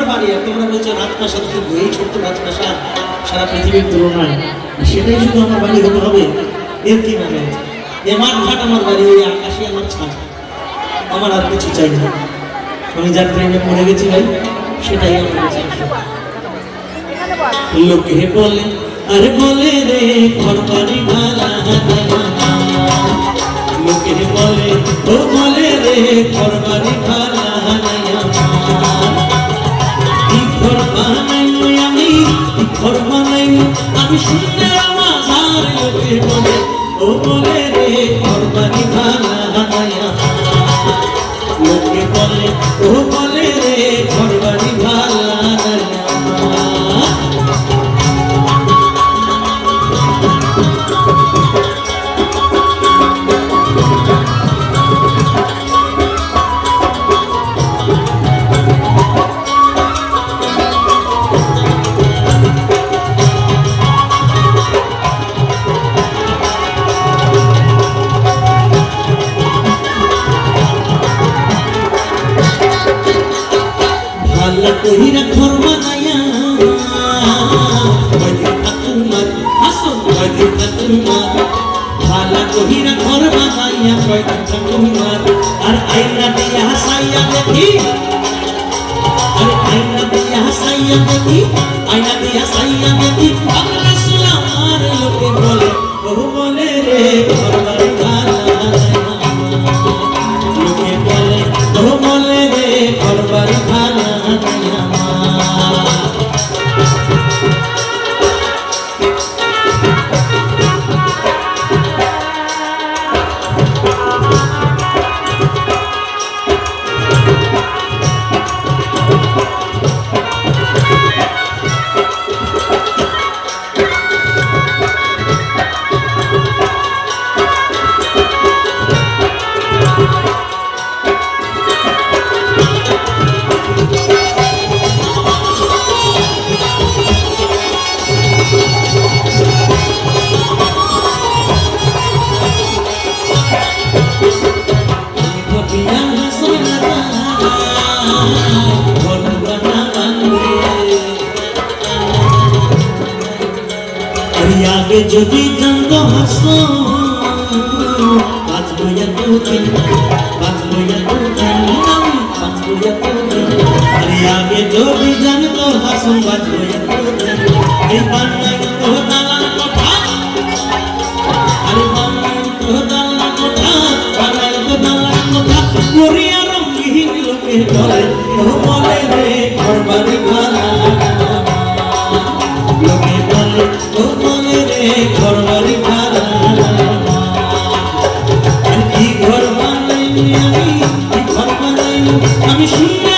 আমার বাড়ি, আর তোমরা বলছো রাজপ্রাসাদ কিন্তু এই ছোট্ট রাজপ্রাসাদ সারা পৃথিবীর তুলনায় সেটাই শুধু আমার বাড়ি হতে হবে? এর কি মানে? এ মাঠ ঘাট আমার বাড়ি ওই আকাশে আমার ছাদ। আমার আর কিছু চাই না। আমি যার প্রেমে পড়ে গেছি ভাই, সেটাই আমার কাছে লোকে বলে, আরে বলে রে, ঘর বাড়ি ভাড়া লোকে বলে, ও বলে রে, ঘর বাড়ি ভাড়া। আমি শুনলে আমার বলে ও বলে রে ঘর বাড়ি কহিরা ঘর বানাইয়া ওইদিন ঠাকুমার হাসন ওইদিন ঠাকুমার ভাল্লা কহিরা ঘর বানাইয়া ওইদিন ঠাকুমার আর আইনা দিয়া হাসাইয়া দেখি। আরে আইনা দিয়া হাসাইয়া দেখি, আইনা দিয়া দেখি। আগে যদি জানতো হাসো। বাঁচবো এতদিন বাঁচবো এতদিন আমি বাঁচবো এতদিন আরে আগে যদি জানতো হাসো, বাঁচবো এতদিন এই বাংলায় তো দালাল কথা, আরে বাংলায় তো দালাল কথা তো বলে রে, ঘর বাড়ি লোকে বলে ও বলে কি